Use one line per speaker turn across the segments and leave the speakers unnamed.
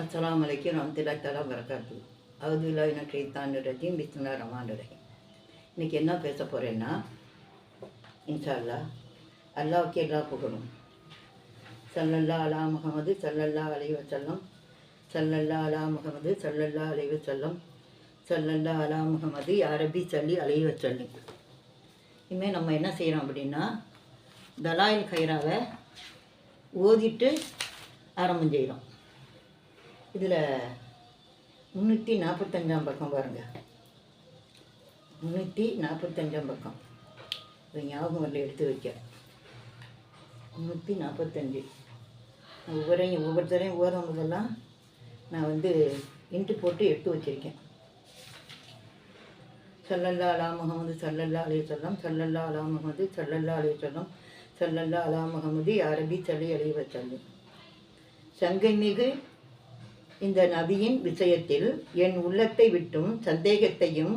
அஸ்லாம் வலைக்கும் ரஹ்மத்துல்லாஹி தலா வரகாத்து அவதுல்லா இன ஷைத்தான் ரஜீம் பிஸ்மில்லாஹிர் ரமான் ரஹீம் இன்னைக்கு என்ன பேச போகிறேன்னா இன்ஷா அல்லாஹ் அல்லாவுக்கு எல்லா புகழும். சல்லல்லா அலா முகமது சல்லல்லா அலைவ செல்லம் சல்லல்லா அலா முகமது சல்லல்லா அலைவ செல்லம் சல்லல்லா அலா முகமது யாரபி சல்லி அலைவ வஸல்லம். இனிமேல் நம்ம என்ன செய்கிறோம் அப்படின்னா தலாயில் கைராவை ஓதிட்டு ஆரம்பம் செய்கிறோம் இதில் முந்நூற்றி நாற்பத்தஞ்சாம் பக்கம் பாருங்கள் முந்நூற்றி நாற்பத்தஞ்சாம் பக்கம். இது ஞாபகம் வரல எடுத்து வைக்க. முந்நூற்றி நாற்பத்தஞ்சு. ஒவ்வொரையும் ஒவ்வொருத்தரையும் ஓதும் போதெல்லாம் நான் வந்து இன்ட்டு போட்டு எடுத்து வச்சுருக்கேன். சல்லல்லா அலா முகமது சல்லல்லா அலைய சொல்லம் சல்லல்லா அலா முகமது சல்லல்லா அலைய சொல்லம் சல்லல்லா அலா முகமது அரபி சல்லி அலைய வச்சாங்க சங்கை மிகு இந்த நபியின் விஷயத்தில் என் உள்ளத்தை விட்டும் சந்தேகத்தையும்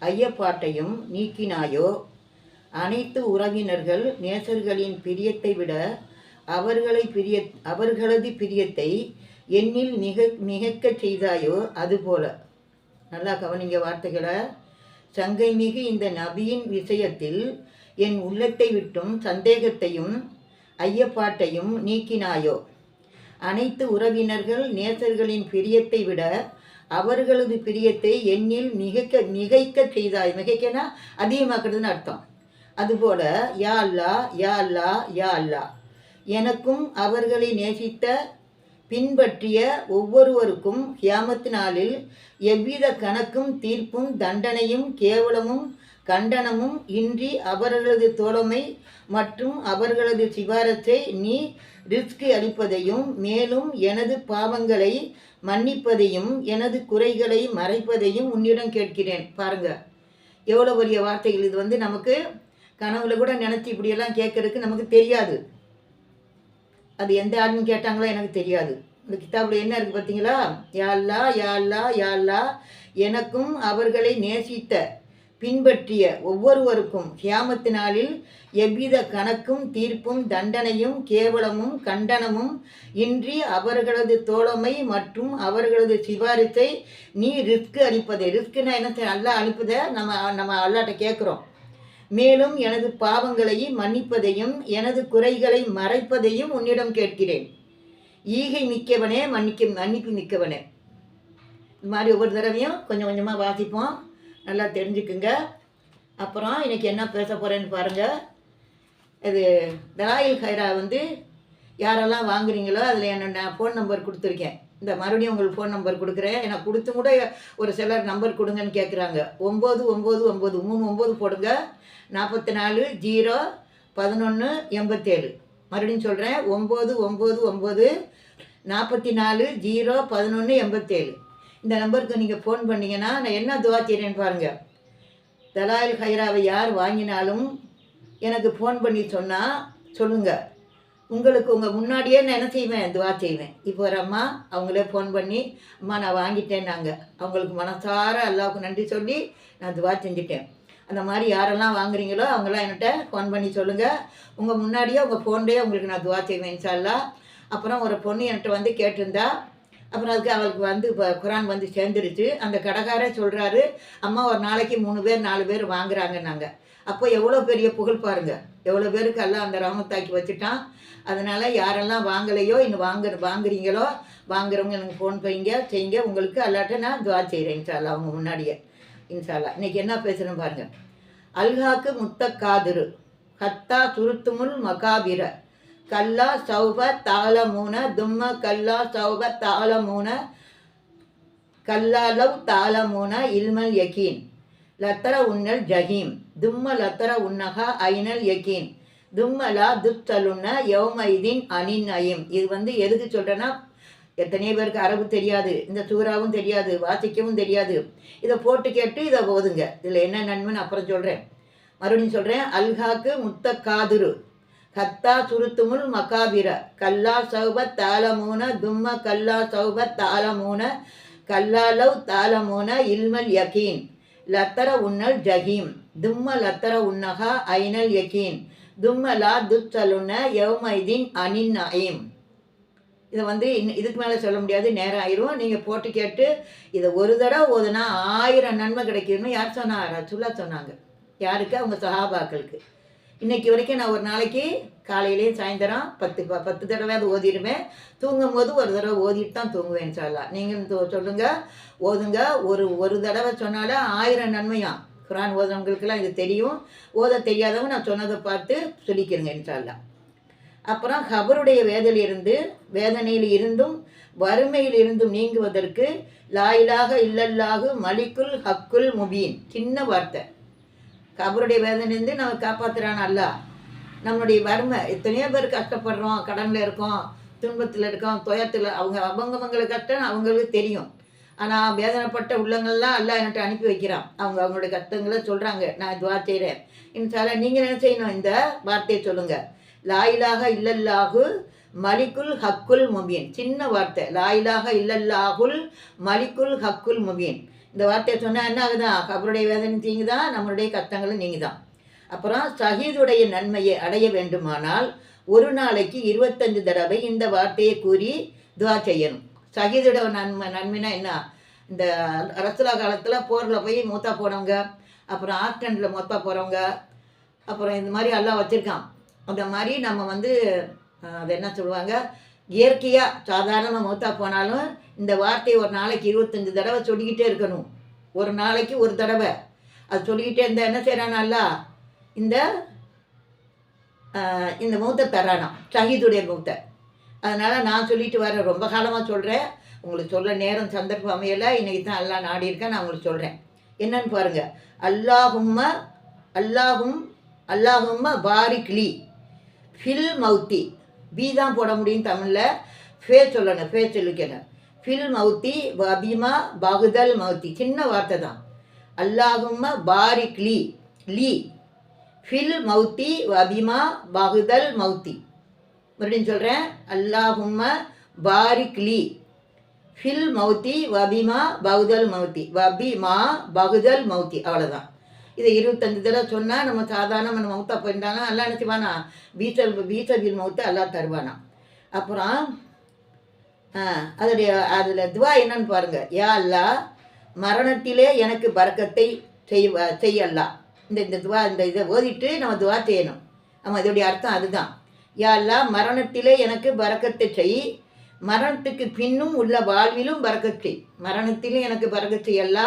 ஐயப்பாட்டையும் நீக்கினாயோ? அனைத்து உறவினர்கள் நேசர்களின் பிரியத்தை விட அவர்களை பிரிய அவர்களது பிரியத்தை என்னில் மிக மிகக்கச் செய்தாயோ? அதுபோல. நல்லா கவனிங்க வார்த்தைகளை. சங்கை மிகு இந்த நபியின் விஷயத்தில் என் உள்ளத்தை விட்டும் சந்தேகத்தையும் ஐயப்பாட்டையும் நீக்கினாயோ? அனைத்து உறவினர்கள் நேசர்களின் பிரியத்தை விட அவர்களது பிரியத்தை என்னில் மிகைக்க மிகைக்க செய்தாய். மிகைக்கனா அதிகமாக்குறதுன்னு அர்த்தம். அதுபோல யா அல்லா யா அல்லா யா அல்லா. எனக்கும் அவர்களை நேசித்த பின்பற்றிய ஒவ்வொருவருக்கும் கியாமத்து நாளில் எவ்வித கணக்கும் தீர்ப்பும் தண்டனையும் கேவலமும் கண்டனமும் இன்றி அவர்களது தோழமை மற்றும் அவர்களது சிபாரத்தை நீ ரிஸ்கி அளிப்பதையும் மேலும் எனது பாவங்களை மன்னிப்பதையும் எனது குறைகளை மறைப்பதையும் உன்னிடம் கேட்கிறேன். பாருங்க. எவ்வளோ பெரிய வார்த்தைகள் இது வந்து நமக்கு. கனவுல கூட நினச்சி இப்படியெல்லாம் கேட்கறதுக்கு நமக்கு தெரியாது. அது எந்த ஆளுன்னு கேட்டாங்களோ எனக்கு தெரியாது. இந்த கிதாபில் என்ன இருக்குது பார்த்தீங்களா யாழ்லா யாழ்லா யாழ்லா எனக்கும் அவர்களை நேசித்த பின்பற்றிய ஒவ்வொருவருக்கும் கியாமத்து நாளில் எவ்வித கணக்கும் தீர்ப்பும் தண்டனையும் கேவலமும் கண்டனமும் இன்றி அவர்களது தோழமை மற்றும் அவர்களது சிபாரிசை நீ ரிஸ்க் அளிப்பதை. ரிஸ்க்குன்னா என்ன செய்ய அல்லா அளிப்பதை நம்ம நம்ம அல்லாட்ட கேட்குறோம். மேலும் எனது பாவங்களை மன்னிப்பதையும் எனது குறைகளை மறைப்பதையும் உன்னிடம் கேட்கிறேன். ஈகை மிக்கவனே மன்னிக்க மன்னிப்பு மிக்கவனே. இது மாதிரி ஒவ்வொரு தடவையும் கொஞ்சம் கொஞ்சமாக வாசிப்போம். நல்லா தெரிஞ்சுக்குங்க. அப்புறம் இன்றைக்கி என்ன பேச போகிறேன்னு பாருங்கள் இது தலாயில் ஹைரா வந்து யாரெல்லாம் வாங்குறீங்களோ அதில் என்னோட ஃபோன் நம்பர் கொடுத்துருக்கேன். இந்த மறுபடியும் உங்களுக்கு ஃபோன் நம்பர் கொடுக்குறேன். எனக்கு கொடுத்து கூட ஒரு சிலர் நம்பர் கொடுங்கன்னு கேட்குறாங்க ஒம்பது ஒம்பது ஒம்பது மூணு ஒம்பது போடுங்க. நாற்பத்தி நாலு ஜீரோ பதினொன்று எண்பத்தேழு. மறுபடியும் சொல்கிறேன் ஒம்பது ஒம்பது ஒம்பது நாற்பத்தி நாலு ஜீரோ பதினொன்று எண்பத்தேழு. இந்த நம்பருக்கு நீங்கள் ஃபோன் பண்ணிங்கன்னா நான் என்ன துவா செய்கிறேன்னு பாருங்கள் தலாயில் ஹைராவை யார் வாங்கினாலும் எனக்கு ஃபோன் பண்ணி சொன்னால் சொல்லுங்கள் உங்களுக்கு உங்கள் முன்னாடியே நான் என்ன செய்வேன்? துவா செய்வேன். இப்போ ஒரு அம்மா அவங்களே ஃபோன் பண்ணி அம்மா நான் வாங்கிட்டேன்னாங்க அவங்களுக்கு மனசார அல்லாவுக்கு நன்றி சொல்லி நான் துவா செஞ்சுட்டேன். அந்த மாதிரி யாரெல்லாம் வாங்குறீங்களோ அவங்களாம் என்கிட்ட ஃபோன் பண்ணி சொல்லுங்கள் உங்கள் முன்னாடியே உங்கள் ஃபோன்லேயே உங்களுக்கு நான் துவா செய்வேன் இன்ஷால்லா அப்புறம் ஒரு பொண்ணு என்கிட்ட வந்து கேட்டிருந்தா அப்புறம் அதுக்கு அவளுக்கு வந்து இப்போ குரான் வந்து சேர்ந்துருச்சு. அந்த கடைக்காரே சொல்கிறாரு அம்மா ஒரு நாளைக்கு மூணு பேர் நாலு பேர் வாங்குறாங்கன்னாங்க. அப்போ எவ்வளோ பெரிய புகழ் பாருங்கள் எவ்வளோ பேருக்கு எல்லாம் அந்த ராமத்தாக்கி வச்சுட்டான். அதனால் யாரெல்லாம் வாங்கலையோ இன்னும் வாங்குற வாங்குறீங்களோ வாங்குறவங்க எனக்கு ஃபோன் பண்ணிங்க செய்யுங்க. உங்களுக்கு அல்லாட்ட நான் துவா செய்கிறேன் இன்ஷால்லா அவங்க முன்னாடியே. இன்ஷால்லா இன்றைக்கி என்ன பேசுகிறேன் பாருங்கள் அல்ஹாக்கு முத்த காதிரு ஹத்தா துருத்துமுல் மகாபிர. கல்லா சௌப தாளமூன தும்ம கல்லா சௌப தாளமூன கல்லாலவ் தாளமூன இல்மல் யகீன். லத்தர உன்னல் ஜஹீம். தும்ம லத்தர உன்னஹா ஐனல் யகீன். தும்மலா துத்தலுன்ன யௌமைதீன் அனின் அயம் இது வந்து எதுக்கு சொல்கிறேன்னா எத்தனையோ பேருக்கு அரபு தெரியாது இந்த சூறாவும் தெரியாது வாசிக்கவும் தெரியாது. இதை போட்டு கேட்டு இதை போதுங்க இதில் என்ன நன்மைன்னு அப்புறம் சொல்கிறேன் மறுபடியும் சொல்கிறேன் அல்ஹாக்கு முத்த காதுரு கத்தா சுருத்துமுல் மகாபிர. கல்லா சௌபத் தாளமூன தும்ம கல்லா சௌபத் தாளமூன கல்லாலவ் தாளமூன இல்மல் யகீன். லத்தர உன்னல் ஜஹீம். தும்ம லத்தர உன்னஹா ஐனல் யகீன். தும்மலா துச்சலுன யவ்மைதீன் அனின் அயீம் இதை வந்து இன்னும் இதுக்கு மேலே சொல்ல முடியாது நேரம் ஆயிரும். நீங்கள் போட்டு கேட்டு இதை ஒரு தடவை ஓதுனா ஆயிரம் நன்மை கிடைக்கும்னு யார் சொன்னா? ரசுல்லா சொன்னாங்க. யாருக்கு? அவங்க சஹாபாக்களுக்கு. இன்னைக்கு வரைக்கும் நான் ஒரு நாளைக்கு காலையிலேயும் சாயந்தரம் பத்து பத்து பத்து தடவையாவது ஓதிடுவேன். தூங்கும் போது ஒரு தடவை ஓதிட்டு தான் தூங்குவேன் சொல்லலாம் நீங்கள் சொல்லுங்க. ஓதுங்க. ஒரு ஒரு தடவை சொன்னாலே ஆயிரம் நன்மையாம். குரான் ஓதுறவங்களுக்கெல்லாம் இது தெரியும். ஓத தெரியாதவங்க நான் சொன்னதை பார்த்து சொல்லிக்கிறேங்க என்றாலாம் அப்புறம் ஹபருடைய வேதனையிலிருந்து வேதனையில் இருந்தும் வறுமையில் இருந்தும் நீங்குவதற்கு லாயிலாக இல்லல்லாகு மலிக்குல் ஹக்குல் முபீன். சின்ன வார்த்தை. கபருடைய வேதனையிலிருந்து நம்ம காப்பாத்துறான் அல்ல நம்மளுடைய வறுமை எத்தனையோ பேர் கஷ்டப்படுறோம் கடனில் இருக்கோம் துன்பத்தில் இருக்கோம் துயரத்தில் அவங்க அவங்கவங்களுக்கு கஷ்டம் அவங்களுக்கு தெரியும். ஆனால் வேதனைப்பட்ட உள்ளங்கள்லாம் எல்லாம் என்கிட்ட அனுப்பி வைக்கிறான். அவங்க அவங்களுடைய கஷ்டங்களை சொல்கிறாங்க நான் துவா செய்கிறேன் இன்சால நீங்கள் என்ன செய்யணும்? இந்த வார்த்தையை சொல்லுங்கள் லாயிலாக இல்லல்லாகு மலிக்குல் ஹக்குல் முபீன். சின்ன வார்த்தை. லாயிலாக இல்லல்லாகுல் மலிக்குல் ஹக்குல் முபீன். இந்த வார்த்தையை சொன்னால் என்ன ஆகுதான் அவருடைய வேதனை தீங்குதான் நம்மளுடைய கஷ்டங்களும் நீங்க தான் அப்புறம் ஷஹீதுடைய நன்மையை அடைய வேண்டுமானால் ஒரு நாளைக்கு இருபத்தஞ்சு தடவை இந்த வார்த்தையை கூறி துவா செய்யணும். ஷஹீதோட நன்மை நன்மைனா என்ன? இந்த அரசுலா காலத்தில் போரில் போய் மூத்தா போனவங்க அப்புறம் ஆக்சிடெண்ட்டில் மூத்தா போகிறவங்க அப்புறம் இந்த மாதிரி எல்லாம் வச்சுருக்கான். அந்த மாதிரி நம்ம வந்து அது என்ன சொல்லுவாங்க? இயற்கையாக சாதாரணமாக மூத்தா போனாலும் இந்த வார்த்தையை ஒரு நாளைக்கு இருபத்தஞ்சு தடவை சொல்லிக்கிட்டே இருக்கணும். ஒரு நாளைக்கு ஒரு தடவை. அது சொல்லிக்கிட்டே இருந்தால் என்ன செய்கிறானா இந்த இந்த மூத்தை பெறானா? ஷஹீதுடைய மூத்தை. அதனால் நான் சொல்லிட்டு வரேன். ரொம்ப காலமாக சொல்கிறேன் உங்களுக்கு சொல்ல நேரம் சந்தர்ப்பம் அமையலை. இன்றைக்கி தான் எல்லாம் நாடி இருக்கேன் நான் உங்களுக்கு சொல்கிறேன் என்னன்னு பாருங்கள் அல்லாஹும்ம அல்லாஹும் அல்லாஹும்ம பாரிக்லி ஃபில் மௌத்தி. பி தான் போட முடியும் தமிழில். ஃபே சொல்லணும் ஃபே சொல்லிக்கணும். ஃபில் மௌத்தி அபிமா பகுதல் மௌத்தி சின்ன வார்த்தை தான். அல்லாஹும் பாரிக் லீ. லீ. ஃபில் மௌத்தி அபிமா பகுதல் மௌத்தி மறுபடியும் சொல்கிறேன் அல்லாஹும்ம பாரிக் லீ. ஃபில் மௌத்தி வபிமா பகுதல் மௌத்தி வபிமா பகுதல் மௌத்தி அவ்வளோதான் இதை இருபத்தஞ்சு தடவை சொன்னால் நம்ம சாதாரண நம்ம மௌத்தா போயிருந்தாலும் எல்லாம் நினச்சிவானா பீசல் பீசபில் மௌத்து எல்லாம் தருவானா? அப்புறம் அதோடைய அதில் துவா என்னன்னு பாருங்கள் யா அல்லா மரணத்திலே எனக்கு பறக்கத்தை செய் செய்யலாம் இந்த இந்த துவா இந்த இதை ஓதிட்டு நம்ம துவா செய்யணும். ஆமாம் இதோடைய அர்த்தம் அதுதான். யா அல்லா மரணத்திலே எனக்கு பறக்கத்தை செய் மரணத்துக்கு பின்னும் உள்ள வாழ்விலும் பறக்கச் மரணத்திலும் எனக்கு பறக்கச் செய்யல்லா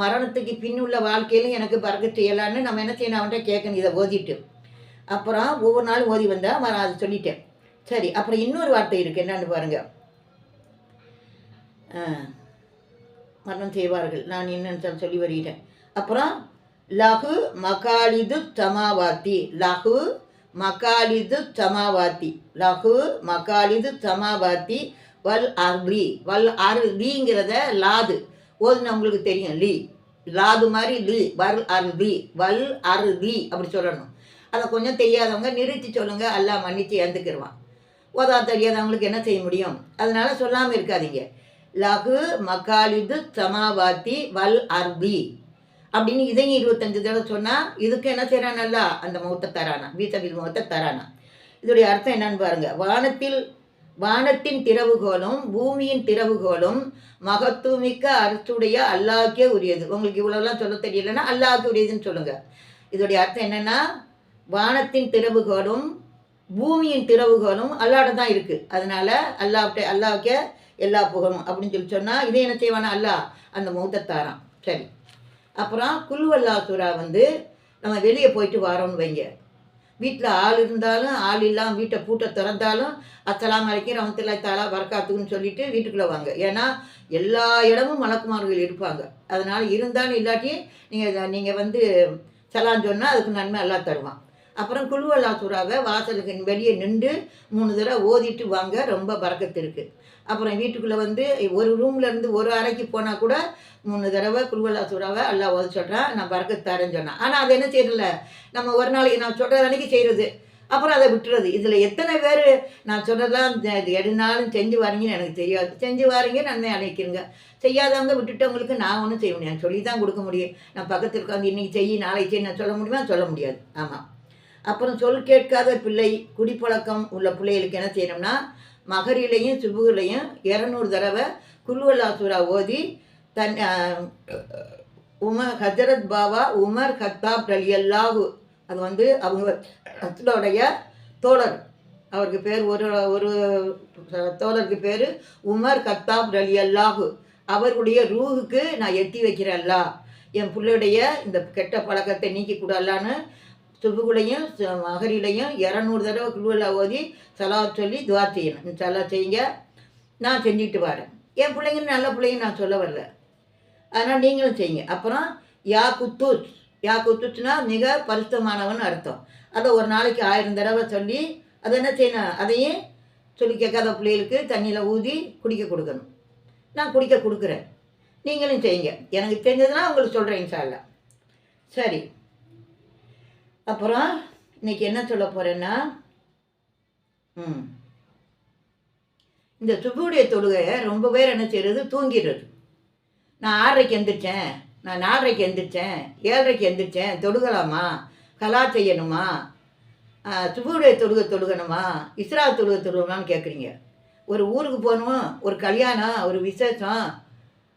மரணத்துக்கு பின் உள்ள வாழ்க்கையிலும் எனக்கு பறக்கச் செய்யலான்னு நம்ம என்ன செய்யணும்? அவன்கிட்ட கேட்கணும் இதை ஓதிட்டு. அப்புறம் ஒவ்வொரு நாளும் ஓதி வந்தா நான் அதை சொல்லிட்டேன். சரி அப்புறம் இன்னொரு வார்த்தை இருக்குது என்னன்னு பாருங்கள் மரணம் செய்வார்கள். நான் என்னன்னு சொல்லி வருகிறேன். அப்புறம் லகு மகாலிது சமாவாத்தி லகு மகாலிது சமாவாத்தி லகு மகாலிது சமாவாத்தி வல் அர்லி வல் அர்லிங்கிறத லாது. ஓதுன்னு உங்களுக்கு தெரியும் லீ. லாது மாதிரி லீ. வல் அர்லி வல் அர்லி அப்படி சொல்லணும். அதை கொஞ்சம் தெரியாதவங்க நிறுத்தி சொல்லுங்க. எல்லாம் மன்னிச்சு இறந்துக்கிடுவான் ஓதா தெரியாதவங்களுக்கு என்ன செய்ய முடியும்? அதனால சொல்லாமல் இருக்காதீங்க. லகு மகாலிது சமாவாத்தி வல் அர்பி அப்படின்னு இதையும் இருபத்தஞ்சு தடவை சொன்னால் இதுக்கு என்ன செய்கிறானல்ல அந்த முகத்தை தரானா வீசபில் முகத்தை தரானா. இதோடைய அர்த்தம் என்னன்னு பாருங்க. வானத்தில் வானத்தின் திறவுகோலும் பூமியின் திறவுகோலும் மகத்துவமிக்க அரசுடைய அல்லாக்கே உரியது. உங்களுக்கு இவ்வளோலாம் சொல்ல தெரியலன்னா அல்லாஹ்க்கு உரியதுன்னு சொல்லுங்கள் இதோடைய அர்த்தம் என்னென்னா வானத்தின் திறவுகோலும் பூமியின் திறவுகோலும் அல்லாட தான் இருக்குது அதனால் அல்லாஹ்ட்ட அல்லாவுக்கே எல்லா புகழும் அப்படின்னு சொல்லி சொன்னால் இதை என்ன செய்வானா அல்லாஹ் அந்த முகத்தை தாரான். சரி. அப்புறம் குல்வல்லா சூறா வந்து நம்ம வெளியே போயிட்டு வரோம்னு வைங்க. வீட்டில் ஆள் இருந்தாலும் ஆள் இல்லாமல் வீட்டை பூட்டை திறந்தாலும் அத்தலாம் வரைக்கும் ரமத்துல்லா தாலா வரக்காத்துக்குன்னு சொல்லிட்டு வீட்டுக்குள்ளே வாங்க. ஏன்னா எல்லா இடமும் மலக்குமார்கள் இருப்பாங்க. அதனால் இருந்தாலும் இல்லாட்டி நீங்கள் நீங்கள் வந்து சலான்னு சொன்னால் அதுக்கு நன்மை எல்லாம் தருவான். அப்புறம் குழுவல்லா சூறாவை வாசலுக்கு வெளியே நின்று மூணு தடவை ஓதிட்டு வாங்க. ரொம்ப பறக்கத்து இருக்குது அப்புறம் வீட்டுக்குள்ளே வந்து ஒரு ரூம்லேருந்து ஒரு அறைக்கு போனால் கூட மூணு தடவை குழுவல்லா சூறாவை எல்லாம் ஓத சொல்கிறேன் நான் பறக்க தரேன்னு சொன்னேன். ஆனால் அது என்ன செய்யறதில்ல? நம்ம ஒரு நாளைக்கு நான் சொல்கிற அன்னைக்கு செய்கிறது அப்புறம் அதை விட்டுறது. இதில் எத்தனை பேர் நான் சொல்கிறதெல்லாம் எடுனாலும் செஞ்சு வரீங்கன்னு எனக்கு தெரியாது. செஞ்சு வரீங்க நன்மை அழைக்கிறங்க செய்யாதவங்க விட்டுட்டவங்களுக்கு நான் ஒன்றும் செய்ய முடியாது. சொல்லி தான் கொடுக்க முடியும். நான் பக்கத்தில் உட்காந்து இன்றைக்கி செய் நாளைக்கு செய்ய நான் சொல்ல முடியுமா? சொல்ல முடியாது. ஆமாம் அப்புறம் சொல் கேட்காத பிள்ளை குடிப்பழக்கம் உள்ள பிள்ளைகளுக்கு என்ன செய்யணும்னா மகரிலையும் சுபுகுலையும் இரநூறு தடவை குல்வல்லாசூரா ஓதி தன் உமர் ஹஜரத் பாபா உமர் கத்தாப் அலி அல்லாஹு அது வந்து அவங்க அத்தோடைய தோழர். அவருக்கு பேர் ஒரு ஒரு தோழருக்கு பேர் உமர் கத்தாப் அலி அல்லாஹு அவருடைய ரூஹுக்கு நான் எட்டி வைக்கிறேன் அல்லா. என் பிள்ளையுடைய இந்த கெட்ட பழக்கத்தை நீக்கி கூடலான்னு சுபுகுலையும் மகரிலையும் இரநூறு தடவை குழுவில் ஓதி சலா சொல்லி துவா செய்யணும். சலா செய்யுங்க. நான் செஞ்சுட்டு வரேன். என் பிள்ளைங்க நல்ல பிள்ளைங்க நான் சொல்ல வரல. அதனால் நீங்களும் செய்யுங்க. அப்புறம் யா குத்தூஸ் யா குத்தூஸ்னா மிக பரிசுத்தமானவன் அர்த்தம். அதை ஒரு நாளைக்கு ஆயிரம் தடவை சொல்லி அதை என்ன செய்யணும்? அதையும் சொல்லி கேட்காத பிள்ளைகளுக்கு தண்ணியில் ஊதி குடிக்க கொடுக்கணும். நான் குடிக்க கொடுக்குறேன். நீங்களும் செய்யுங்க. எனக்கு தெரிஞ்சதுன்னா உங்களுக்கு சொல்கிறேன் இன்ஷால்லா சரி. அப்புறம் இன்னைக்கு என்ன சொல்ல போகிறேன்னா ம். இந்த சுபுடைய தொழுகையை ரொம்ப பேர் என்ன செய்கிறது தூங்கிடுறது. நான் ஆறரைக்கு எந்திரிச்சேன். நான் நாலரைக்கு எந்திரிச்சேன். ஏழரைக்கு எந்திரிச்சேன். தொழுகலாமா? கலா செய்யணுமா? சுபுடைய தொழுகை தொழுகணுமா? இஸ்ரா தொழுகை தொழுகணுமான்னு கேட்குறீங்க ஒரு ஊருக்கு போகணும் ஒரு கல்யாணம் ஒரு விசேஷம்.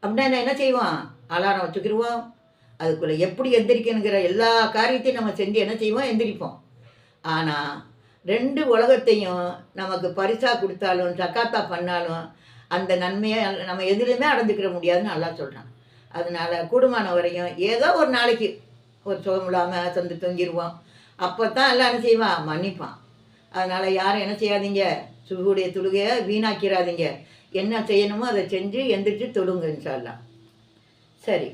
அப்படின்னா என்ன- என்ன செய்வோம்? அலாரம் வச்சுக்கிடுவோம் அதுக்குள்ளே எப்படி எந்திரிக்கணுங்கிற எல்லா காரியத்தையும் நம்ம செஞ்சு என்ன செய்வோம்? எந்திரிப்போம். ஆனால் ரெண்டு உலகத்தையும் நமக்கு பரிசாக கொடுத்தாலும் சக்காத்தா பண்ணாலும் அந்த நன்மையை நம்ம எதுலையுமே அடைஞ்சிக்கிற முடியாதுன்னு நல்லா சொல்கிறான் அதனால் கூடுமான வரையும் ஏதோ ஒரு நாளைக்கு ஒரு சுகம் இல்லாமல் சந்து தொங்கிடுவோம் அப்போ தான் எல்லாம் என்ன செய்வான் மன்னிப்பான் அதனால் யாரும் என்ன செய்யாதீங்க? சுகுடைய தொழுகையை வீணாக்கிறாதீங்க. என்ன செய்யணுமோ அதை செஞ்சு எந்திரிச்சு தொழுங்கன்னு இன்ஷால்லா சரி.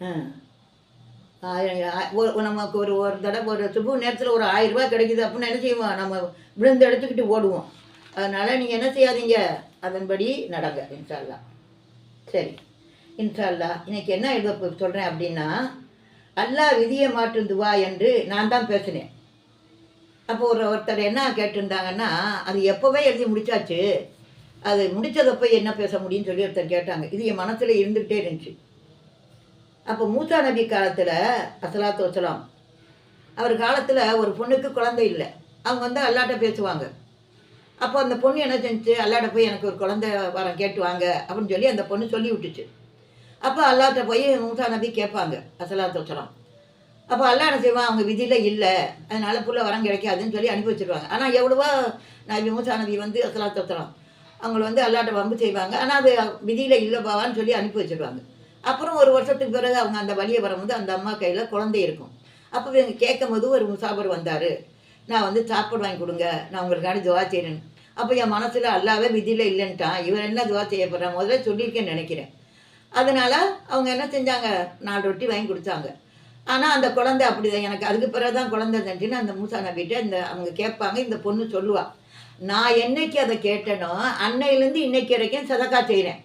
ஆ. நமக்கு ஒரு ஒரு தடவை ஒரு சுப நேரத்தில் ஒரு ஆயிரம் கிடைக்குது அப்படின்னு என்ன செய்வோம்? நம்ம விழுந்து எடுத்துக்கிட்டு ஓடுவோம். அதனால் நீங்கள் என்ன செய்யாதீங்க? அதன்படி நடங்க இன்ஷால்லா சரி இன்ஷால்லா இன்னைக்கு என்ன எழுத சொல்கிறேன் அப்படின்னா அல்லா விதியை மாற்றும் துவா என்று நான் தான் பேசினேன். அப்போ ஒரு ஒருத்தர் என்ன கேட்டிருந்தாங்கன்னா அது எப்போவே எழுதி முடிச்சாச்சு. அது முடித்ததப்போ என்ன பேச முடியும்னு சொல்லி ஒருத்தர் கேட்டாங்க. இது என் மனசில் இருந்துக்கிட்டே இருந்துச்சு. அப்போ மூசா நபி காலத்தில் அசலாத்து வசலாம் அவர் காலத்தில் ஒரு பொண்ணுக்கு குழந்தை இல்லை. அவங்க வந்து அல்லாட்ட பேசுவாங்க. அப்போ அந்த பொண்ணு என்ன செஞ்சு அல்லாட்ட போய் எனக்கு ஒரு குழந்தை வரம் கேட்டு வாங்க அப்படின்னு சொல்லி அந்த பொண்ணு சொல்லி விட்டுச்சு. அப்போ அல்லாட்ட போய் மூசா நபி கேட்பாங்க அசலாத்து வசலாம் அப்போ அல்லா என்ன செய்வான்? அவங்க விதியில் இல்லை. அதனால் புள்ள வரம் கிடைக்காதுன்னு சொல்லி அனுப்பி வச்சிருவாங்க. ஆனால் எவ்வளவோ நபி மூசா நபி வந்து அசலாத்து வசலாம் அவங்கள வந்து அல்லாட்ட வம்பு செய்வாங்க. ஆனால் அது விதியில் இல்லை பாவான்னு சொல்லி அனுப்பி வச்சிருவாங்க. அப்புறம் ஒரு வருஷத்துக்கு பிறகு அவங்க அந்த வழியை வரும்போது அந்த அம்மா கையில் குழந்தை இருக்கும். அப்போ இவங்க கேட்கும் போது ஒரு முசாபர் வந்தார். நான் வந்து சாப்பாடு வாங்கி கொடுங்க. நான் உங்களுக்கான துவா செய்கிறேன் அப்போ என் மனசில் அல்லாவே விதியில் இல்லைன்ட்டான். இவர் என்ன துவா செய்ய முதல்ல சொல்லியிருக்கேன்னு நினைக்கிறேன். அதனால் அவங்க என்ன செஞ்சாங்க? நாலு ரொட்டி வாங்கி கொடுத்தாங்க. ஆனால் அந்த குழந்தை அப்படிதான். எனக்கு அதுக்கு பிறகு தான் குழந்தை தந்துச்சுன்னு அந்த மூசா நம்பிட்டு இந்த அவங்க கேட்பாங்க. இந்த பொண்ணு சொல்லுவாள் நான் என்னைக்கு அதை கேட்டேனோ அன்னையிலேருந்து இன்னைக்கு வரைக்கும் சதக்கா செய்கிறேன்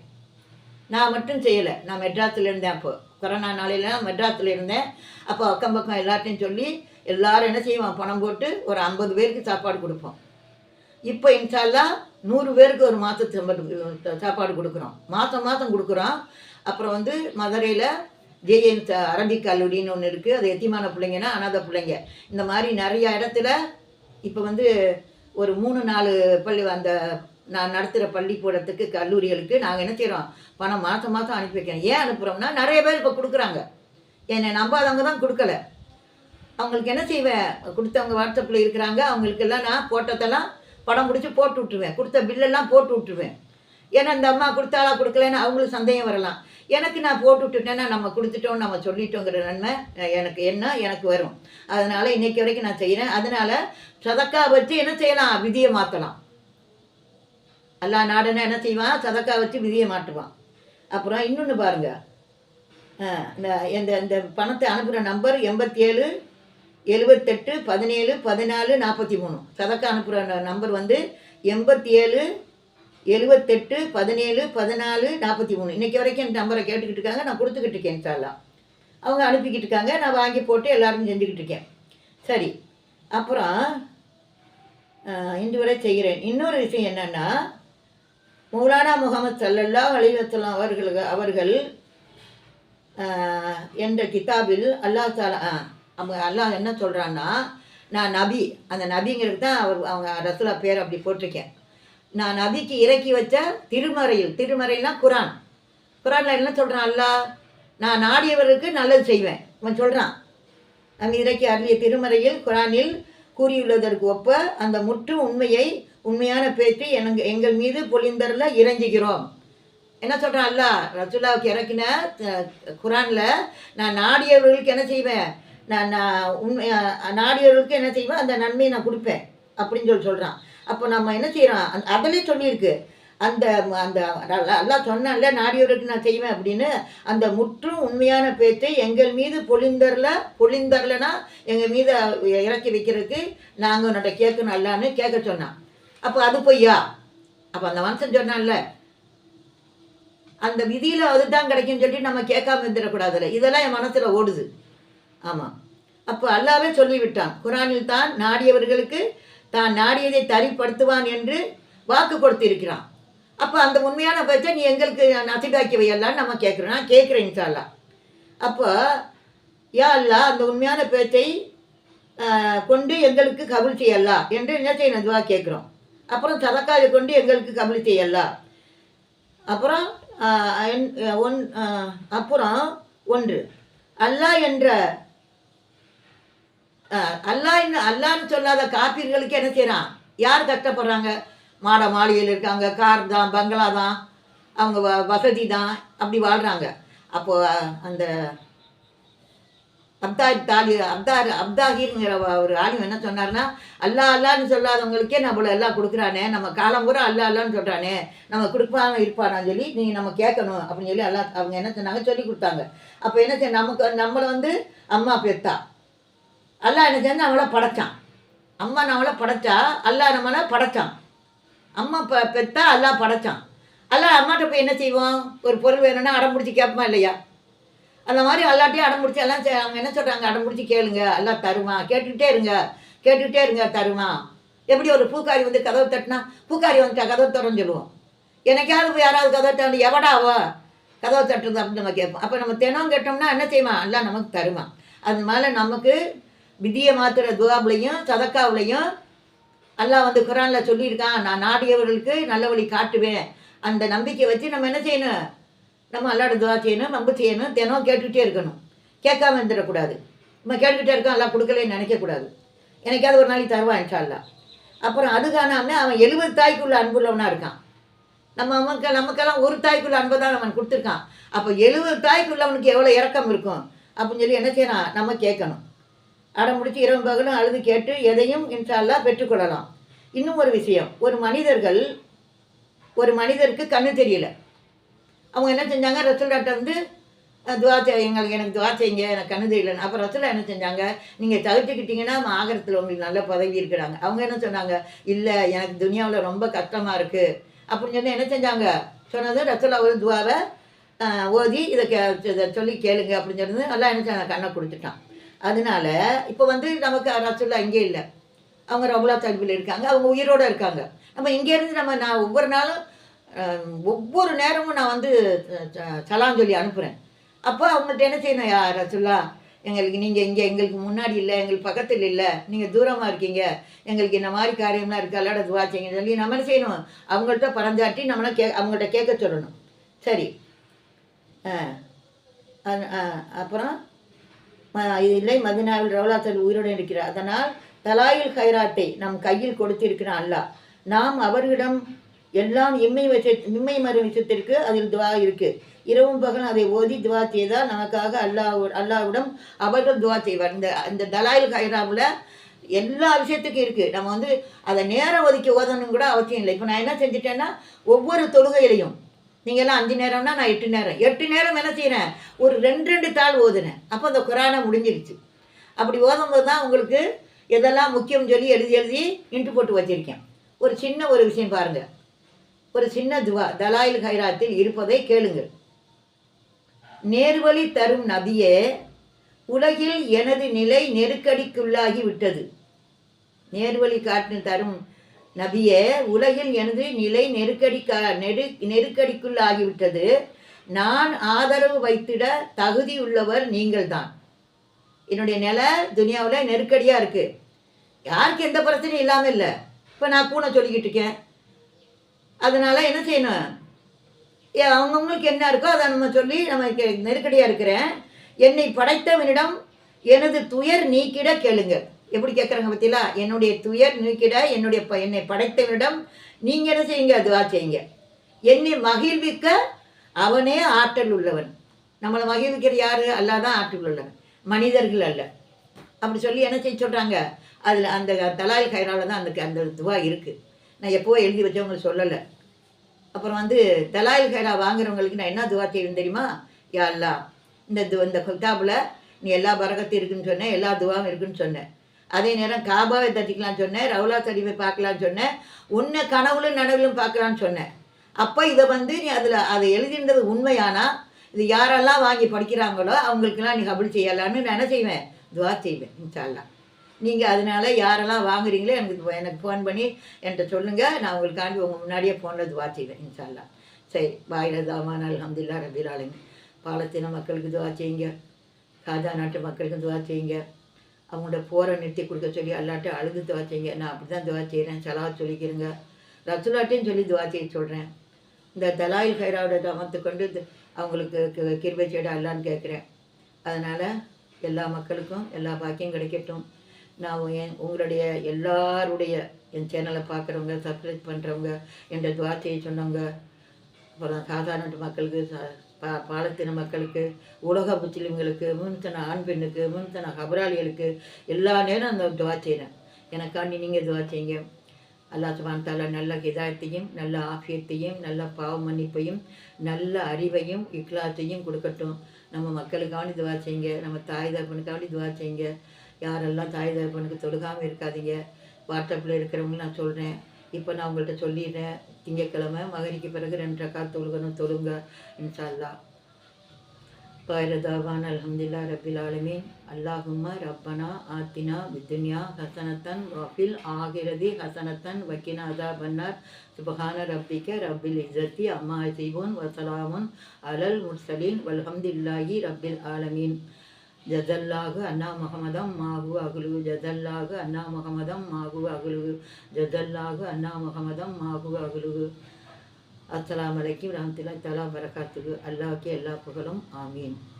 நான் மட்டும் செய்யலை. நான் மெட்ராஸில் இருந்தேன் அப்போ. கொரோனா நாளையில் மெட்ராஸில் இருந்தேன். அப்போ அக்கம் பக்கம் எல்லார்ட்டையும் சொல்லி எல்லாரும் என்ன செய்வோம்? பணம் போட்டு ஒரு ஐம்பது பேருக்கு சாப்பாடு கொடுப்போம். இப்போ இன்ஷால்லா நூறு பேருக்கு ஒரு மாதத்து சம்பளம் சாப்பாடு கொடுக்குறோம். மாதம் மாதம் கொடுக்குறோம். அப்புறம் வந்து மதுரையில் ஜேஎன் அரபிக் கல்லூரின்னு ஒன்று இருக்குது அது எத்திமான பிள்ளைங்கன்னா அனாதை பிள்ளைங்க. இந்த மாதிரி நிறைய இடத்துல இப்போ வந்து ஒரு மூணு நாலு பள்ளி அந்த நான் நடத்துகிற பள்ளிக்கூடத்துக்கு கல்லூரிகளுக்கு நாங்கள் என்ன செய்கிறோம் பணம் மாதம் மாதம் அனுப்பி வைக்கிறோம் ஏன் அனுப்புகிறோம்னா நிறைய பேர் இப்போ கொடுக்குறாங்க. என்னை நம்பாதவங்க தான் கொடுக்கல. அவங்களுக்கு என்ன செய்வேன்? கொடுத்தவங்க வாட்ஸ்அப்பில் இருக்கிறாங்க. அவங்களுக்கெல்லாம் நான் போட்டதெல்லாம் படம் பிடிச்சி போட்டு விட்ருவேன் கொடுத்த பில்லெல்லாம் போட்டு விட்ருவேன் ஏன்னா இந்த அம்மா கொடுத்தாலா கொடுக்கலன்னு அவங்களுக்கு சந்தேகம் வரலாம். எனக்கு நான் போட்டு விட்டுட்டேன்னா நம்ம கொடுத்துட்டோம் நம்ம சொல்லிட்டோங்கிற நன்மை எனக்கு என்ன? எனக்கு வரும். அதனால் இன்றைக்கி வரைக்கும் நான் செய்கிறேன் அதனால் சதக்கா வச்சு என்ன செய்யலாம்? விதியை மாற்றலாம் அல்லா நாடனை என்ன செய்வான்? சதக்கா வச்சு விதியை மாட்டுவான். அப்புறம் இன்னொன்று பாருங்க. இந்த இந்த இந்த பணத்தை அனுப்புகிற நம்பர் எண்பத்தி ஏழு எழுபத்தெட்டு பதினேழு பதினாலு நாற்பத்தி மூணு சதக்கா அனுப்புகிற நம்பர் வந்து எண்பத்தி ஏழு எழுபத்தெட்டு பதினேழு பதினாலு நாற்பத்தி மூணு இன்றைக்கி வரைக்கும் இந்த நம்பரை கேட்டுக்கிட்டு இருக்காங்க. நான் கொடுத்துக்கிட்டு இருக்கேன் இன்ஷால்லா அவங்க அனுப்பிக்கிட்டு இருக்காங்க. நான் வாங்கி போட்டு எல்லாரும் செஞ்சுக்கிட்டு இருக்கேன். சரி. அப்புறம் இன்று வரை செய்கிறேன். இன்னொரு விஷயம் என்னென்னா மௌலானா முகமது சல்லல்லா அலிவசல்லாம் அவர்களுக்கு அவர்கள் என்ற கிதாபில் அல்லாஹ் தாலா அவங்க அல்லாஹ் என்ன சொல்கிறான்னா நான் நபி அந்த நபிங்கிறது தான் அவர் அவங்க ரசுலா பேர் அப்படி போட்டிருக்கேன். நான் நபிக்கு இறக்கி வச்ச திருமறையில் திருமறையில்னா குரான். குரானில் என்ன சொல்கிறான் அல்லாஹ்? நான் நாடியவருக்கு நல்லது செய்வேன். அவன் சொல்கிறான் நம் இறக்கி அருளிய திருமறையில் குரானில் கூறியுள்ளதற்கு ஒப்ப அந்த முற்று உண்மையை உண்மையான பேச்சு எனக்கு எங்கள் மீது பொழிந்தரில் இறங்குகிறோம் என்ன சொல்கிறான் அல்லாஹ்? ரசுல்லாவுக்கு இறக்கின குரானில் நான் நாடியவர்களுக்கு என்ன செய்வேன்? நான் நான் உண்மை நாடியவர்களுக்கு என்ன செய்வேன்? அந்த நன்மையை நான் கொடுப்பேன். அப்படின்னு சொல்லி சொல்கிறான் அப்போ நம்ம என்ன செய்கிறோம் அந் அதிலே சொல்லியிருக்கு. அந்த அந்த எல்லாம் சொன்னால நாடியோருக்கு நான் செய்வேன் அப்படின்னு. அந்த முற்றும் உண்மையான பேச்சை எங்கள் மீது பொழிந்தரல பொழிந்தரலனா எங்கள் மீது இறக்கி வைக்கிறதுக்கு நாங்கள் உன்கிட்ட கேட்கணும் அல்லான்னு கேட்க சொன்னான். அப்போ அது பொய்யா? அப்போ அந்த மனுஷன் சொன்னான்ல அந்த விதியில் அதுதான் கிடைக்கும்னு சொல்லி நம்ம கேட்காம இருந்துடக்கூடாதுல்ல. இதெல்லாம் என் மனசில் ஓடுது. ஆமாம் அப்போ அல்லாவே சொல்லிவிட்டான் குரானில் தான் நாடியவர்களுக்கு தான் நாடியதை தரிப்படுத்துவான் என்று வாக்கு கொடுத்திருக்கிறான். அப்போ அந்த உண்மையான பேச்சை நீ எங்களுக்கு நசிதாக்கி வையலான்னு நம்ம கேட்குறோம். நான் கேட்குறேன் இன்ஷால்லா அப்போ யா அல்லா அந்த உண்மையான பேச்சை கொண்டு எங்களுக்கு கவிழ்ச்சி அல்லா என்று என்ன செய்யணும்? இதுவாக கேட்குறோம். அப்புறம் சதக்காவை கொண்டு எங்களுக்கு கபுல் செய்யலாம் அப்புறம் என்- ஒன் அப்புறம் ஒன்று. அல்லாஹ் என்ற அல்லா அல்லாஹ் என்ன அல்லான்னு சொல்லாத காப்பீர்களுக்கு என்ன செய்கிறான் யார் கஷ்டப்படுறாங்க? மாட மாளிகையில் இருக்காங்க கார் தான் பங்களா தான் அவங்க வ வசதி தான் அப்படி வாழ்கிறாங்க அப்போது அந்த அப்தார் தாலி அப்தார் அப்தாகிங்கிற ஒரு ஆலிம் என்ன சொன்னார்னா அல்லா அல்லான்னு சொல்லாதவங்களுக்கே நம்மள எல்லாம் கொடுக்குறானே நம்ம காலம் பூரா அல்லா அல்லான்னு சொல்கிறானே நம்ம கொடுப்பாங்க இருப்பானான்னு சொல்லி நீ நம்ம கேட்கணும் அப்படின்னு சொல்லி அல்லா அவங்க என்ன சொன்னாங்க சொல்லி கொடுத்தாங்க. அப்போ என்ன செய்ய நமக்கு நம்மளை வந்து அம்மா பெத்தா. அல்லாஹ் என்ன செஞ்சு அவங்கள படைச்சான். அம்மா நம்மளை படைச்சா அல்லாஹ் நம்மளை படைச்சான். அம்மா ப பெத்தா அல்லாஹ் படைச்சான். அல்லாஹ் அம்மாட்ட போய் என்ன செய்வோம்? ஒரு பொருள் வேணும்னா அடம் பிடிச்சி கேட்போமா இல்லையா? அந்த மாதிரி எல்லாட்டையும் அடம் பிடிச்சி எல்லாம் அவங்க என்ன சொல்கிறாங்க அடம் பிடிச்சி கேளுங்க. எல்லாம் தருமா கேட்டுக்கிட்டே இருங்க. கேட்டுக்கிட்டே இருங்க தருமா எப்படி ஒரு பூக்காரி வந்து கதவு தட்டினா பூக்காரி வந்துட்டா கதவு திறன்னு சொல்லுவோம். எனக்காவது யாராவது கதவு தட்டு எவடாவோ கதவை தட்டுறது அப்படின்னு நம்ம கேட்போம். அப்போ நம்ம தினம் கேட்டோம்னா என்ன செய்வோம் எல்லாம் நமக்கு தருமா மேலே நமக்கு விதியை மாத்திர துவாபுலையும் சதக்காவுலையும் எல்லாம் வந்து குரானில் சொல்லியிருக்கான் நான் நாடியவர்களுக்கு நல்ல வழி காட்டுவேன். அந்த நம்பிக்கை வச்சு நம்ம என்ன செய்யணும்? நம்ம அல்லாட துவா செய்யணும் நம்ப செய்யணும் தினம் கேட்டுக்கிட்டே இருக்கணும். கேட்காம இருந்துடக்கூடாது. நம்ம கேட்டுக்கிட்டே இருக்கோம் எல்லாம் கொடுக்கலன்னு நினைக்கக்கூடாது. எனக்காவது ஒரு நாளைக்கு தருவான் இன்ஷா அப்புறம் அது காணாமல் அவன் எழுபது தாய்க்குள்ள அன்புள்ளவனாக இருக்கான். நம்ம அவனுக்கு நமக்கெல்லாம் ஒரு தாய்க்குள்ள அன்பை தான் அவன் கொடுத்துருக்கான். அப்போ எழுபது தாய்க்குள்ளவனுக்கு எவ்வளோ இறக்கம் இருக்கும்? அப்படின்னு சொல்லி என்ன செய்யணும்? நம்ம கேட்கணும். அடம் முடிச்சு இரவு பகலும் அழுது கேட்டு எதையும் இன்ஷா பெற்றுக்கொள்ளலாம். இன்னும் ஒரு விஷயம். ஒரு மனிதர்கள் ஒரு மனிதருக்கு கண்ணு தெரியல. அவங்க என்ன செஞ்சாங்க? ரசுல்லாட்ட வந்து துவா எங்களுக்கு எனக்கு துவா செய்யுங்க எனக்கு கண்ணு தெரியலன்னு அப்போ ரசுல்லா என்ன செஞ்சாங்க? நீங்கள் தவிர்த்துக்கிட்டிங்கன்னா ஆகரத்தில் உங்களுக்கு நல்ல பதவி இருக்கிறாங்க. அவங்க என்ன சொன்னாங்க? இல்லை எனக்கு துனியாவில் ரொம்ப கஷ்டமாக இருக்குது அப்படின்னு சொல்லி என்ன செஞ்சாங்க? சொன்னது ரசுல்லா ஒரு துவாவை ஓதி இதை கே இதை சொல்லி கேளுங்க அப்படின்னு சொல்லி எல்லாம் என்ன செஞ்சாங்க? கண்ணை கொடுத்துட்டான். அதனால இப்போ வந்து நமக்கு ரசுல்லா இங்கே இல்லை. அவங்க ரவுலா தடுப்பில் இருக்காங்க. அவங்க உயிரோடு இருக்காங்க. நம்ம இங்கேருந்து நம்ம நான் ஒவ்வொரு நாளும் ஒவ்வொரு நேரமும் நான் வந்து ச- சலாம் சொல்லி அனுப்புகிறேன் அப்போ அவங்கள்ட்ட என்ன செய்யணும்? யா ரசுல்லா எங்களுக்கு நீங்கள் இங்கே எங்களுக்கு முன்னாடி இல்லை எங்களுக்கு பக்கத்தில் இல்லை நீங்கள் தூரமாக இருக்கீங்க எங்களுக்கு இந்த மாதிரி காரியம்லாம் இருக்குது அல்லாட துவா செய்யுங்க சொல்லி நம்ம என்ன செய்யணும்? அவங்கள்ட்ட பறந்தாட்டி நம்மளை கே அவங்கள்ட்ட கேட்க சொல்லணும். சரி. ஆ அது- ஆ, அப்புறம் இது இல்லை மதினாவில் ரவுலாத்தல் உயிரோடு இருக்கிறார். அதனால் தலாயில் ஹைராட்டை நம் கையில் கொடுத்திருக்கிறான் அல்லாஹ். நாம் அவர்களிடம் எல்லாம் இம்மை விஷ இம்மை மறு விஷயத்திற்கு அதில் துவா இருக்கு. இரவும் பகலும் அதை ஓதி துவா செய்தால் நமக்காக அல்லாஹ் அல்லாவிடம் அவர்கள் துவா செய்வார். இந்த இந்த தலாயில் கைராவில் எல்லா விஷயத்துக்கும் இருக்குது நம்ம வந்து அதை நேரம் ஒதுக்கி ஓதணும் கூட அவசியம் இல்லை. இப்போ நான் என்ன செஞ்சுட்டேன்னா ஒவ்வொரு தொழுகையிலையும் நீங்கள் எல்லாம் அஞ்சு நேரம்னா நான் எட்டு நேரம். எட்டு நேரம் என்ன செய்கிறேன் ஒரு ரெண்டு ரெண்டு தாள் ஓதுனேன். அப்போ அந்த குரானை முடிஞ்சிருச்சு. அப்படி ஓதும்போது தான் உங்களுக்கு எதெல்லாம் முக்கியம்னு சொல்லி எழுதி எழுதி இன்ட்டு போட்டு வச்சிருக்கேன். ஒரு சின்ன ஒரு விஷயம் பாருங்கள் ஒரு சின்ன துவா தலாயில் ஹைராத்தில் இருப்பதை கேளுங்கள். நேர்வழி தரும் நபியே உலகில் எனது நிலை நெருக்கடிக்குள்ளாகி விட்டது. நேர்வழி காட்டு தரும் நபியே உலகில் எனது நிலை நெருக்கடி நெரு நெருக்கடிக்குள்ளாகிவிட்டது நான் ஆதரவு வைத்திட தகுதி உள்ளவர் நீங்கள்தான். என்னுடைய நிலை துனியாவில் நெருக்கடியாக இருக்குது யாருக்கு எந்த பிரச்சனையும் இல்லாமல் இல்லை. இப்போ நான் பூனை சொல்லிக்கிட்டு இருக்கேன். அதனால் என்ன செய்யணும்? ஏ, என்ன இருக்கோ அதை நம்ம சொல்லி நமக்கு நெருக்கடியாக இருக்கிறேன். என்னை படைத்தவனிடம் எனது துயர் நீக்கிட கேளுங்க. எப்படி கேட்குறாங்க பார்த்தீங்களா என்னுடைய துயர் நீக்கிட என்னுடைய ப- என்னை படைத்தவனிடம் நீங்கள் என்ன செய்யுங்க? அதுவாக செய்யுங்க. என்னை மகிழ்விக்க அவனே ஆற்றல் உள்ளவன். நம்மளை மகிழ்விக்கிற யார்? அல்லாதான் ஆற்றல் உள்ளவன். மனிதர்கள் அல்ல. அப்படி சொல்லி என்ன செய்ய சொல்கிறாங்க அதில் அந்த தலாயில் கயிறால் தான் அந்த அந்த துவா இருக்குது நான் எப்போ எழுதி வச்சவங்களுக்கு சொல்லலை. அப்புறம் வந்து தலாயில் கைரா வாங்குறவங்களுக்கு நான் என்ன துவா செய்வேன் தெரியுமா? யா அல்லா இந்த து இந்த கிதாபில் நீ எல்லா பரகத்தையும் இருக்குன்னு சொன்னேன் எல்லா துவாவும் இருக்குன்னு சொன்னேன் அதே நேரம் காபாவை தட்டிக்கலாம்னு சொன்னேன் ரவுலா சரிவை பார்க்கலான்னு சொன்னேன் உன்னை கனவுலும் நனவிலும் பார்க்கலான்னு சொன்னேன் அப்போ இதை வந்து நீ அதில் அதை எழுதின்றது உண்மையானா? இது யாரெல்லாம் வாங்கி படிக்கிறாங்களோ அவங்களுக்கெல்லாம் நீ கபடி செய்யலான்னு நான் என்ன செய்வேன்? துவா செய்வேன் இன்ஷா நீங்கள் அதனால யாரெல்லாம் வாங்குறீங்களோ எனக்கு எனக்கு ஃபோன் பண்ணி என்கிட்ட சொல்லுங்கள் நான் உங்களுக்காண்டி உங்கள் முன்னாடியே ஃபோனில் துவா செய்வேன் இன்ஷா சரி பாயில தாமான் அல்ஹம்துலில்லா ரபில் பாலத்தின மக்களுக்கு துவா செய்யுங்க. காஜா நாட்டு மக்களுக்கு துவா செய்யுங்க. அவங்களோட போரை நிறுத்தி கொடுக்க சொல்லி அல்லாட்டும் அழுது துவா செய்யுங்க. நான் அப்படி தான் துவா செய்கிறேன் செலவா சொல்லிக்கிறேங்க. ரசுலாட்டையும் சொல்லி துவா செய்ய சொல்கிறேன் இந்த தலாயில் ஹைராவோட தமத்து கொண்டு அவங்களுக்கு கி- கிருபை செய்ய அல்லான்னு கேட்குறேன் அதனால் எல்லா மக்களுக்கும் எல்லா பாக்கியம் கிடைக்கட்டும். நான் என் உங்களுடைய எல்லாருடைய என் சேனலை பார்க்குறவங்க சப்ஸ்கிரைப் பண்ணுறவங்க என்ற துவா சொன்னவங்க அப்புறம் சாதாரண மக்களுக்கு பா பாலத்தின மக்களுக்கு உலக முஸ்லிம்களுக்கு முன்தன ஆண் பெண்ணுக்கு முன்தன அபராளிகளுக்கு எல்லா நேரம் அந்த துவா செய்கிறேன் எனக்காண்டி நீங்கள் துவா செய்யுங்க அல்லா சுபான் தாலா நல்ல ஹிதாயத்தையும் நல்ல ஆஃபியத்தையும் நல்ல பாவ மன்னிப்பையும் நல்ல அறிவையும் இக்லாத்தையும் கொடுக்கட்டும். நம்ம மக்களுக்காண்டி துவா செய்யுங்க நம்ம தாய் தகப்பனுக்காண்டி துவா செய்யுங்க யாரெல்லாம் தாய் தகப்பனுக்கு தொழுகாமல் இருக்காதீங்க. வாட்ஸ்அப்பில் இருக்கிறவங்க நான் சொல்கிறேன் இப்போ நான் உங்கள்கிட்ட சொல்லிடுறேன். திங்கட்கிழமை மகரிக்கு பிறகு ரெண்டு ரக்கா தொழுகணும் தொழுங்க இன்ஷா அல்லாஹ் அலமதுல்லா ரபில் ஆலமீன். அல்லாஹும்ம ரப்பனா ஆத்தினா வித்துன்யா ஹசனத்தன் வஃபில் ஆகிரதி ஹசனத்தன் வக்கினா அதாபன்னார். சுபஹான ரப்பிக்க ரப்பில் இஸ்ஸத்தி அம்மா ஹசீபுன் வசலாமுன் அலல் முர்சலீன். வல்ஹம்துல்லாஹி ரப்பில் ஆலமீன். ஜதல்லாகு அண்ணா முகமதம் மாகு அகுலு. ஜதல்லாகு அண்ணா முகமதம் மாகு அகுலு. ஜதல்லாகு அண்ணா முகமதம் மாகு அகுலு. அஸ்லாம் வலைக்கு ரஹமத்துல்லாஹி தலா வரகாத்துக்கு அல்லாஹ்க்கு எல்லா புகழும். ஆமீன்.